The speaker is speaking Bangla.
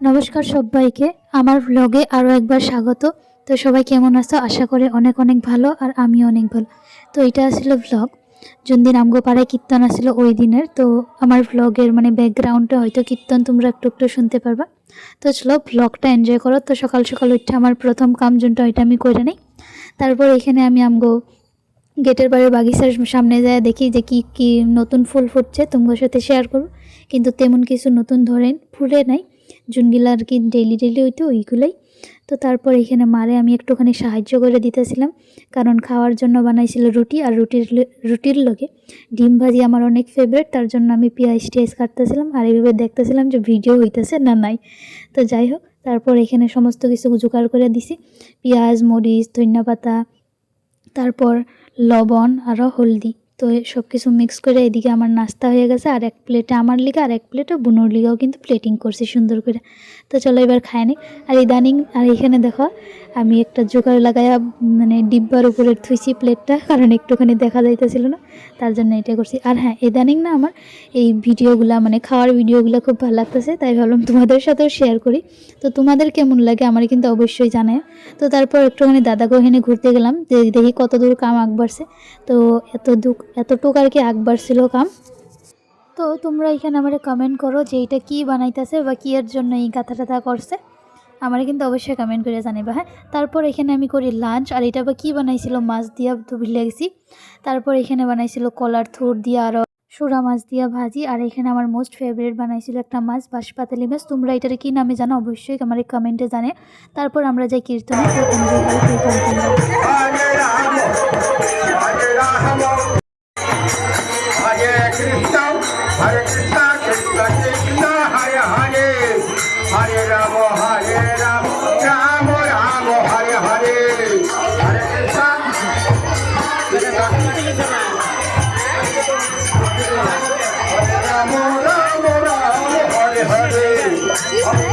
নমস্কার সবাইকে। আমার ব্লগে আরও একবার স্বাগত। তো সবাই কেমন আছো? আশা করে অনেক অনেক ভালো আর আমিও অনেক ভালো। তো এটা আসলে ব্লগ দিন আমগো পাড়ায় কীর্তন আসছিল ওই দিনের। তো আমার ব্লগের মানে ব্যাকগ্রাউন্ডটা হয়তো কীর্তন তোমরা একটু একটু শুনতে পারবা। তো চলো ব্লগটা এনজয় করো। তো সকাল সকাল উঠে আমার প্রথম কাম যেটা ওইটা আমি করে নিই। তারপর এখানে আমি আমগো গেটের বাড়ির বাগিচার সামনে যায় দেখি যে কি কি নতুন ফুল ফুটছে। তোমার সাথে শেয়ার করো কিন্তু তেমন কিছু নতুন ধরেন ফুলে নাই। জুনগুলো আর কি ডেইলি ডেলি হইতো ওইগুলোই। তো তারপর এখানে মারে, আমি একটুখানি সাহায্য করে দিতেছিলাম। কারণ খাওয়ার জন্য বানাইছিল রুটি, আর রুটির রুটির লগে ডিম ভাজি আমার অনেক ফেভারিট তার জন্য আমি পেঁয়াজ টিয়াজ কাটতেছিলাম। আর এইভাবে দেখতেছিলাম যে ভিডিও হইতেছে না নাই। তো যাই হোক, তারপর এখানে সমস্ত কিছু জোগাড় করে দিছি। পেঁয়াজ, মরিচ ধনিয়া পাতা তারপর লবণ আরও হলদি। তো সব কিছু মিক্স করে এদিকে আমার নাস্তা হয়ে গেছে, আর এক প্লেটে আমার লিগে, আর এক প্লেটে বুনোর লিগাও কিন্তু প্লেটিং করছি সুন্দর করে। তো চলো এবার খায় নি। আর ইদানিং, আর এখানে দেখো, আমি একটা জোগাড় লাগাইয়া মানে ডিব্বার উপরে থুইছি প্লেটটা কারণ একটুখানি দেখা যাইতেছিল না, তার জন্য এটা করছি। আর হ্যাঁ ইদানিং না আমার এই ভিডিওগুলা মানে খাওয়ার ভিডিওগুলো খুব ভালো লাগতেছে, তাই ভাবলাম তোমাদের সাথেও শেয়ার করি। তো তোমাদের কেমন লাগে আমার কিন্তু অবশ্যই জানায় তো তারপর একটুখানি দাদা গহিনে ঘুরতে গেলাম, যে দেখি কত দূর কাম আগ বাড়ছে তো এত দূর এতটুক আর কি আগ বাড়ছিল কাম? তো তোমরা এখানে আমার কমেন্ট করো যে এটা কী বানাইতেছে বা কী এর জন্য এই গাথা টাথা করছে। আমার কিন্তু অবশ্যই কমেন্ট করে জানাইবা হ্যাঁ? তারপর এখানে আমি করি লাঞ্চ আর এটা বা কী বানাইছিল মাছ দিয়া তো ভুলে গেছি তারপর এখানে বানাইছিল কলার থুর দিয়া আরও সুরা মাছ দিয়া ভাজি, আর এখানে আমার মোস্ট ফেভারিট বানাইছিল একটা মাছ, বাঁশপাতালি মাছ। তোমরা এটার কী নামে জানো? অবশ্যই আমার কমেন্টে জানে তারপর আমরা যাই কীর্তনে হরে